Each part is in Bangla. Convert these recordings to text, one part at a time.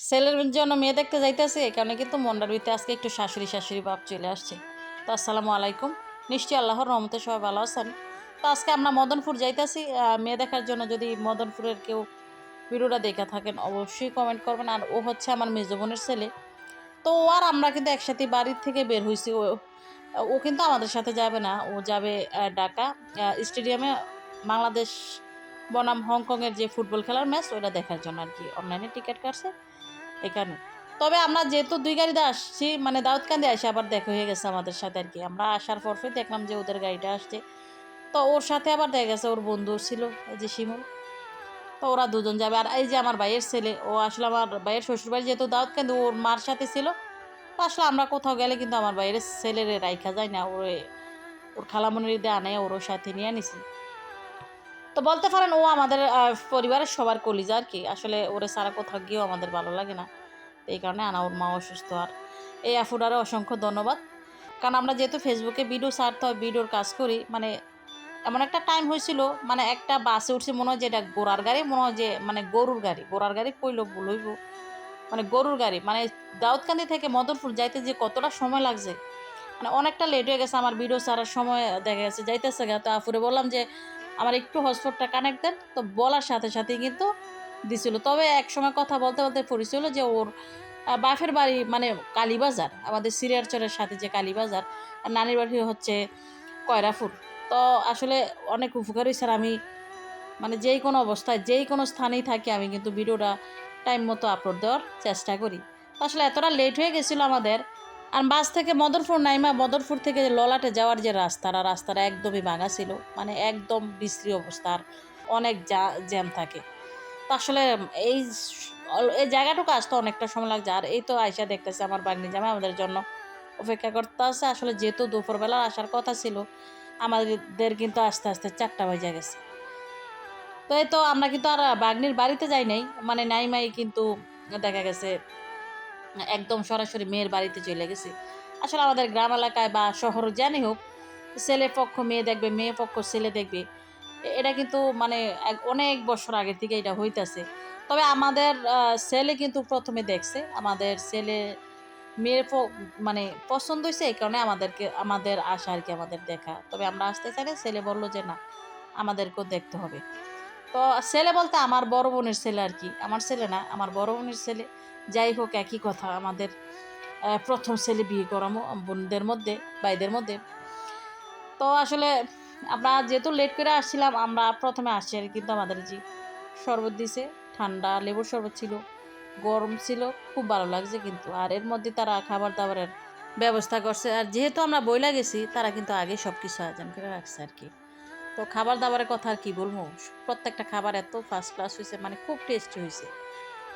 ছেলের জন্য মেয়ে দেখতে যাইতেছে কারণে কিন্তু মন্ডার ভিতরে আজকে একটু শাশুড়ি শাশুড়ি বাপ চলে আসছে। তো আসসালামু আলাইকুম। নিশ্চয়ই আল্লাহর রহমতে সবাই ভালো আছেন। তো আজকে আমরা মদনপুর যাইতেছি। মেয়ে দেখার জন্য যদি মদনপুরের কেউ ভিডিওটা দেখে থাকেন, অবশ্যই কমেন্ট করবেন। আর ও হচ্ছে আমার মেজ বোনের ছেলে। তো ও আর আমরা কিন্তু একসাথে বাড়ির থেকে বের হয়েছি ও ও কিন্তু আমাদের সাথে যাবে না। ও যাবে ঢাকা। স্টেডিয়ামে বাংলাদেশ বনাম হংকংয়ের যে ফুটবল খেলার ম্যাচ ওটা দেখার জন্য আর কি। অনলাইনে টিকিট কাটছে। এখানে। তবে আমরা যেহেতু দুই গাড়িতে আসছি মানে দাউদকান্দি আসে আবার দেখা হয়ে গেছে আমাদের সাথে আর কি। আমরা আসার পরপরই দেখলাম যে ওদের গাড়িটা আসছে। তো ওর সাথে আবার দেখা গেছে, ওর বন্ধু ছিল, এই যে শিমুল। তো ওরা দুজন যাবে। আর এই যে আমার ভাইয়ের ছেলে, ও আসলে আমার ভাইয়ের শ্বশুরবাড়ি যেহেতু দাউদকান্দি, ওর মার সাথে ছিল। তো আসলে আমরা কোথাও গেলে কিন্তু আমার ভাইয়ের ছেলের রাইখা যায় না, ওর ওর খালামনির দিয়ে আনে ওর সাথে নিয়ে নিছি তো বলতে পারেন ও আমাদের পরিবারের সবার কলিজা আর কি। আসলে ওরে সারা কোথাও গিয়েও আমাদের ভালো লাগে না। এই কারণে আনা ওর মা অসুস্থ। আর এই আফুডারে অসংখ্য ধন্যবাদ। কারণ আমরা যেহেতু ফেসবুকে ভিডিও ছাড়তে হয় ভিডিওর কাজ করি মানে এমন একটা টাইম হয়েছিল মানে একটা বাসে উঠছে, মনে হয় যে এটা গোড়ার গাড়ি, মনে হয় যে মানে গরুর গাড়ি গোড়ার গাড়ি কইল ভুল হইব। মানে গরুর গাড়ি মানে দাউদকান্দি থেকে মদনপুর যাইতে যে কতটা সময় লাগছে। মানে অনেকটা লেট হয়ে গেছে আমার ভিডিও সারার সময়, দেখা গেছে যাইতেছে গা। তো আফুরে বললাম যে আমার একটু হটস্পটটা কানেক্ট দেন, তো বলার সাথে সাথে কিন্তু দিছিল। তবে এক সময় কথা বলতে বলতে পড়েছিল যে ওর বাপের বাড়ি মানে কালীবাজার, আমাদের সিরিয়ারচরের সাথে যে কালীবাজার, আর নানির বাড়ি হচ্ছে কয়রাফুর তো আসলে অনেক উপকার স্যার, আমি মানে যেই কোনো অবস্থায়, যেই কোনো স্থানেই থাকি, আমি কিন্তু ভিডিওটা টাইম মতো আপলোড দেওয়ার চেষ্টা করি। তো আসলে এতটা লেট হয়ে গেছিল আমাদের আর বাস থেকে মদরপুর নাইমা মদরপুর থেকে যে ললাটে যাওয়ার যে রাস্তাটা রাস্তাটা একদমই ভাঙা ছিল। মানে একদম বিশ্রী অবস্থা, আর অনেক জা- জ্যাম থাকে। তো আসলে এই এই জায়গাটুকু আসতে অনেকটা সময় লাগছে। আর এই তো আয়সা দেখতেছে আমার বাগনি জামা আমাদের জন্য অপেক্ষা করতে আছে আসলে যেহেতু দুপুরবেলা আসার কথা ছিল, আমাদের কিন্তু আস্তে আস্তে চারটা বাজে গেছে। তো এই তো আমরা কিন্তু আর বাগনির বাড়িতে যাই নাই। মানে নাইমাই কিন্তু দেখা গেছে একদম সরাসরি মেয়ের বাড়িতে চলে গেছি। আসলে আমাদের গ্রাম এলাকায় বা শহর জানি হোক ছেলে পক্ষ মেয়ে দেখবে মেয়ে পক্ষ ছেলে দেখবে, এটা কিন্তু মানে অনেক বছর আগের থেকে এটা হইতাছে। তবে আমাদের ছেলে কিন্তু প্রথমে দেখছে, আমাদের ছেলে মেয়ের মানে পছন্দ হয়েছে এই কারণে আমাদেরকে, আমাদের আশা আর কি আমাদের দেখা। তবে আমরা আসতে চাই ছেলে বলল যে না, আমাদেরকেও দেখতে হবে। তো ছেলে বলতে আমার বড় বোনের ছেলে আর কি, আমার ছেলে না, আমার বড় বোনের ছেলে। যাই হোক, একই কথা। আমাদের প্রথম ছেলে বিয়ে করামো বোনদের মধ্যে, ভাইদের মধ্যে। তো আসলে আমরা যেহেতু লেট করে আসছিলাম, আমরা প্রথমে আসছি আর কিন্তু আমাদের যে শরবত দিছে, ঠান্ডা লেবুর শরবত ছিল, গরম ছিল, খুব ভালো লাগছে কিন্তু। আর এর মধ্যে তারা খাবার দাবারের ব্যবস্থা করছে। আর যেহেতু আমরা বইলা গেছি, তারা কিন্তু আগে সব কিছু আয়োজন করে রাখছে আর কি। তো খাবার দাবারের কথা আর কি বলব? প্রত্যেকটা খাবার এত ফার্স্ট ক্লাস হয়েছে মানে খুব টেস্টি হয়েছে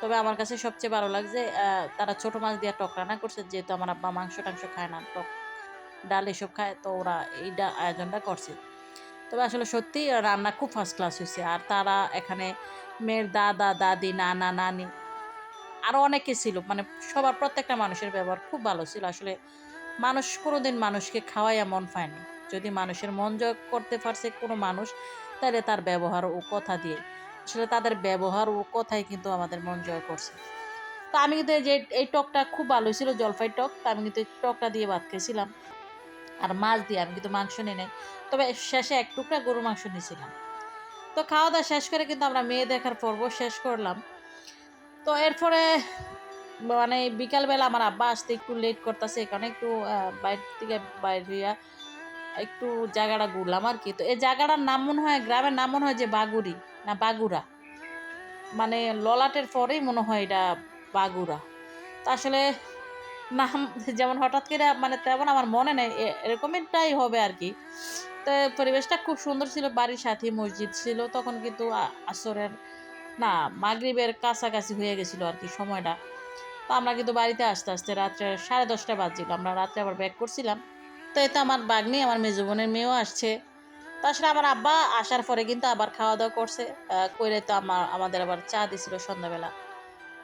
তবে আমার কাছে সবচেয়ে ভালো লাগছে তারা ছোট মাছ দিয়ে টক রান্না করছে, যেহেতু আমার আব্বা মাংস টাংস খায় না, টক ডাল এসব খায়, তো ওরা এইটা আয়োজনটা করছে। তবে আসলে সত্যি রান্না খুব ফার্স্ট ক্লাস হয়েছে, আর তারা এখানে মেয়ের দাদা, দাদি, নানা, নানি আরও অনেকে ছিল মানে সবার প্রত্যেকটা মানুষের ব্যবহার খুব ভালো ছিল, আসলে মানুষ কোনোদিন মানুষকে খাওয়াইয়া মন পায়নি যদি মানুষের মন জয় করতে পারছে কোনো মানুষ তাহলে তার ব্যবহার ও কথা দিয়ে। আসলে তাদের ব্যবহার ও কথাই কিন্তু আমাদের মন জয় করছে। তো আমি কিন্তু এই যে এই টকটা খুব ভালো ছিল জলপাই টক। তো আমি কিন্তু এই টকটা দিয়ে ভাত খেয়েছিলাম আর মাছ দিয়ে আমি কিন্তু মাংস নিই নাই। তবে শেষে এক টুকরা গরু মাংস নিয়েছিলাম। তো খাওয়া দাওয়া শেষ করে কিন্তু আমরা মেয়ে দেখার পর্ব শেষ করলাম। তো এরপরে মানে বিকালবেলা আমার আব্বা আসতে একটু লেট করতেছে এখানে একটু আহ, বাইরে থেকে বাইর হইয়া একটু জায়গাটা ঘুরলাম আর কি। তো এই জায়গাটার নাম মনে হয় গ্রামের নাম মনে হয় যে বাগুড়ি। না, বাগুড়া। মানে ললাটের পরেই মনে হয় এটা বাগুড়া। তো আসলে নাম যেমন হঠাৎ করে মানে তেমন আমার মনে নেই এরকমটাই হবে আর কি। তো পরিবেশটা খুব সুন্দর ছিল, বাড়ির সাথে মসজিদ ছিল, তখন কিন্তু আসরের, না, মাগরিবের কাছাকাছি হয়ে গেছিল আর কি সময়টা। তো আমরা কিন্তু বাড়িতে আসতে আসতে রাত্রে সাড়ে দশটা বাজছিল, আমরা রাত্রে আবার ব্যাক করছিলাম। তো এতে আমার বাগনি, আমার মেজো বোনের মেয়েও আসছে। তো আসলে আমার আব্বা আসার পরে কিন্তু আবার খাওয়া দাওয়া করছে কইরে তো আমার আমাদের আবার চা দিছিল সন্ধ্যাবেলা।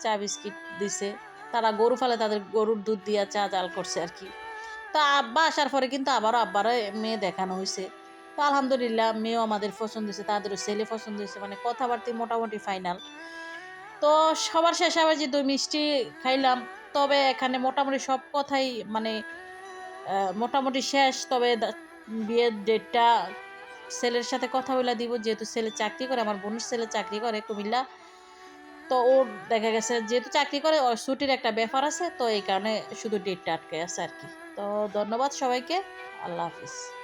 চা বিস্কিট দিছে। তারা গরু ফালে তাদের গরুর দুধ দিয়া চা জাল করছে আর কি। তো আব্বা আসার পরে কিন্তু আবারও আব্বারও মেয়ে দেখানো হয়েছে তো আলহামদুলিল্লাহ মেয়েও আমাদের পছন্দ হয়েছে তাদেরও ছেলে পছন্দ হয়েছে মানে কথাবার্তা মোটামুটি ফাইনাল। তো সবার শেষে আবার যে দই মিষ্টি খাইলাম, তবে এখানে মোটামুটি সব কথাই মানে মোটামুটি শেষ। তবে বিয়ের ডেটটা ছেলের সাথে কথা বলে দিব, যেহেতু ছেলে চাকরি করে, আমার বোনের ছেলে চাকরি করে কুমিল্লা। তো ওর দেখা গেছে যেহেতু চাকরি করে, ওর ছুটির একটা ব্যাপার আছে, তো এই কারণে শুধু ডেটটা আটকে আছে আর কি। তো ধন্যবাদ সবাইকে, আল্লাহ হাফিজ।